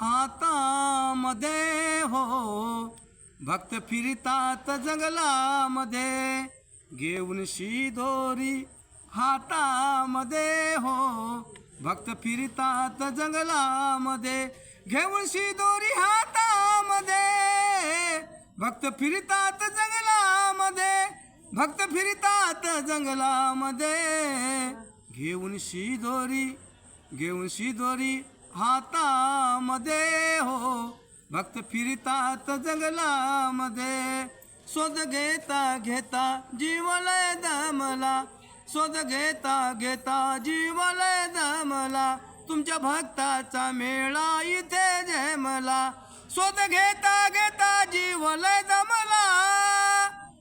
हातामध्ये हो, हो भक्त फिरतात जंगलामध्ये. घेऊन शिदोरी हातामध्ये हो. भक्त फिरतात जंगलामध्ये. घेऊन शिदोरी हातामध्ये. भक्त फिरतात जंगलामध्ये. भक्त फिरतात जंगलामध्ये. घेऊन शिदोरी घेऊन शिदोरी हातामध्ये हो. भक्त फिरतात जंगलामध्ये. शोध घेता घेता जीवलय दमला. शोध घेता घेता जीवलय दमला. तुमच्या भक्ताचा मेळा इथे जयमला शोध घेता घेता जीवलय दमला.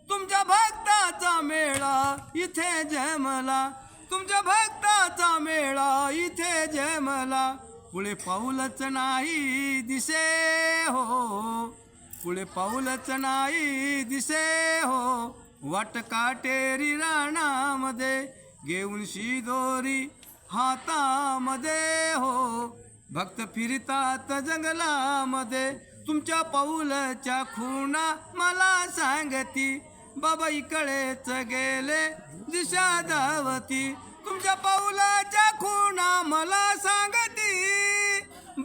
तुमच्या भक्ताचा मेळा इथे जयमला तुमच्या भक्ताचा मेळा इथे जयमला पुढे पाऊलच नाही दिसे हो. पुढे पाऊलच नाही दिसे हो. वाट काटेरी राणामध्ये घेऊन शिदोरी हातामध्ये हो. भक्त फिरतात जंगलामध्ये तुमच्या पाऊलच्या खुणा मला सांगती बाबा इकडेच गेले दिशा धावती. तुमच्या पाऊलाच्या खुणा मला सांग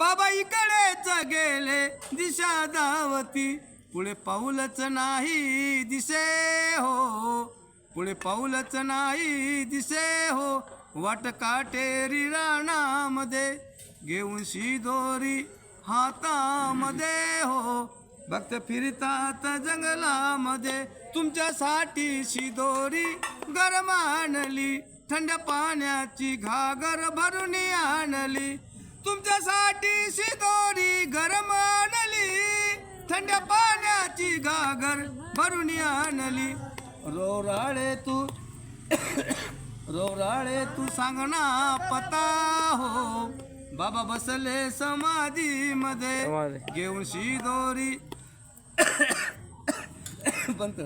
बाबा इकडेच गेले दिशा धावती पुढे पाऊलच नाही दिसे हो. पुढे पाऊलच नाही दिसे हो. वाट काटेरी राणामध्ये घेऊन शिदोरी हातामध्ये हो. भक्त फिरतात जंगलामध्ये. तुमच्यासाठी शिदोरी गरम आणली थंड पाण्याची घागर भरून आणली. तुमच्यासाठी शिदोरी गरम आणली. थंड पाण्याची घागर भरून आणली. रोराळे तू रोराळे तू सांगना पता हो. बाबा बसले समाधी. मध्ये. घेऊन शिदोरी. बंद.